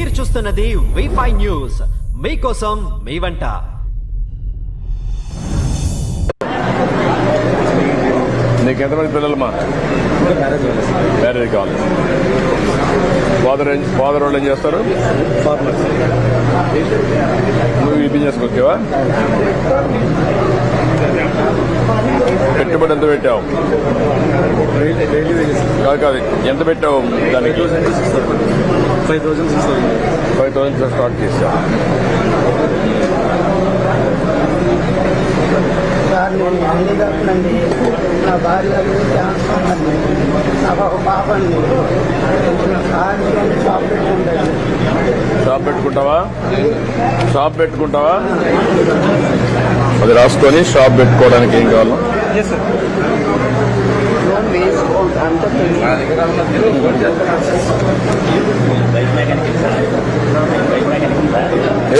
మీరు చూస్తున్నది V five news మీకోసం మీ వంట. నీకు ఎంతమంది పిల్లలమ్మా? మ్యారేజ్ కావాలి. ఫాదర్ ఏం ఫాదర్ వాళ్ళు ఏం చేస్తారు? నువ్వు ఈ బిజినెస్కి వచ్చావా? పెట్టుబడి ఎంత పెట్టావు? కాదు కాదు ఎంత పెట్టావు దానికి? Five thousand six thousand five thousand start చేసావు సార్ నేను హ్యాండిక్యాప్నండి నా భార్య అండి నాకు ఒక పాప అండి సార్ షాప్ పెట్టుకుంటాను. షాప్ పెట్టుకుంటావా? షాప్ పెట్టుకుంటావా? అది రాసుకొని షాప్ పెట్టుకోవడానికి ఏం కావాలి? లోన్ అంటే ఏది bike mechanic bike bike bike bike mechanic మ్మ్. ఊళ్ళో నుంచి డైలీ ఊళ్ళో వచ్చి పని చేసుకొని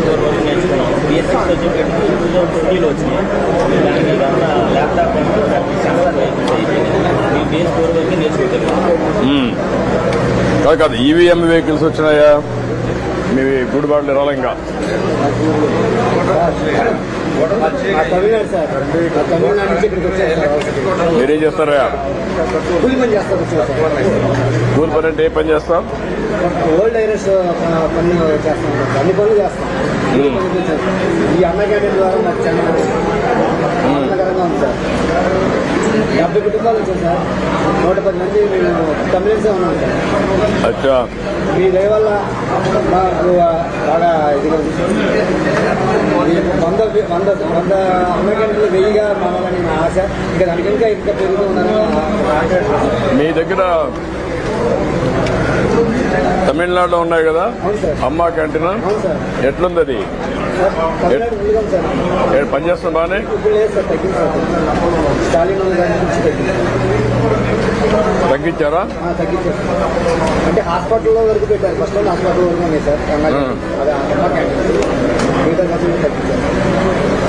బీఎస్ టూ థౌసండ్ ట్వంటీలో వచ్చినాయి దానికి ల్యాప్టాప్ మీ ఫోర్ వరకు నేర్చుకోగలిగాం కాదు కాదు ఈవీఎం వెహికల్స్ వచ్చినాయా మీ గుడిబాట్లు రాలంగా తమిళనాడు మీరేం చేస్తారా? కూలి పని కూలి పని అంటే ఏ పని చేస్తాం? ఓల్డ్ ఐరస్ పని చేస్తాం. అన్ని పనులు చేస్తాం. ఈ అన్న క్యాంటీన్ ద్వారా మాకు చాలా ఆనందకరంగా ఉంది సార్. డెబ్బై కుటుంబాలు వచ్చాయి సార్. నూట పది మంది మేము తమిళన్సే ఉన్నాం సార్. మీ దయ వల్ల మాకు బాగా ఇదిగా వంద వంద వంద అమెరికన్లు వెయ్యిగా మారాలని నా ఆశ. ఇంకా దానికి ఇంకా ఇంకా పెరుగుతూ ఆశ మీ దగ్గర తమిళనాడులో ఉన్నాయి కదా? అమ్మా క్యాంటీన్? ఎట్లుంది అది సార్ తమిళనాడు ముందుగా ఉంది సార్ ఏ పని చేస్తుంది బాగానే ఇప్పుడు లేదు సార్ తగ్గింది సార్ స్టాలిన్ గారి నుంచి తగ్గింది తగ్గించారా? అంటే హాస్పిటల్లో వరకు పెట్టారు. ఫస్ట్లో హాస్పిటల్ వరకు ఉన్నాయి సార్. అమ్మ ఆ. అదే అమ్మ క్యాంటీన్. మిగతా మాత్రం తగ్గించారు.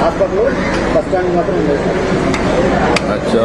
హాస్పిటల్ బస్ స్టాండ్ మాత్రం ఉంది సార్. అచ్చా.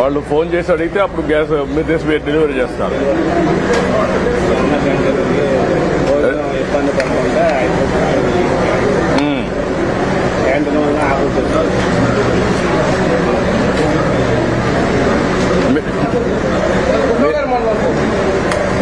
వాళ్ళు ఫోన్ చేసి అడిగితే అప్పుడు గ్యాస్ మీరు తీసి మీరు డెలివరీ చేస్తారు. ఇబ్బంది పడకుండా మ్మ్. క్యాంటీన్ వల్ల ఆపరేషన్ మీ- ఏం చే daily labour sir not billing వాళ్ళు ఇచ్చేస్తారు ఎస్సీ మాది సామాజిక సార్ డైలీ లేబర్ పది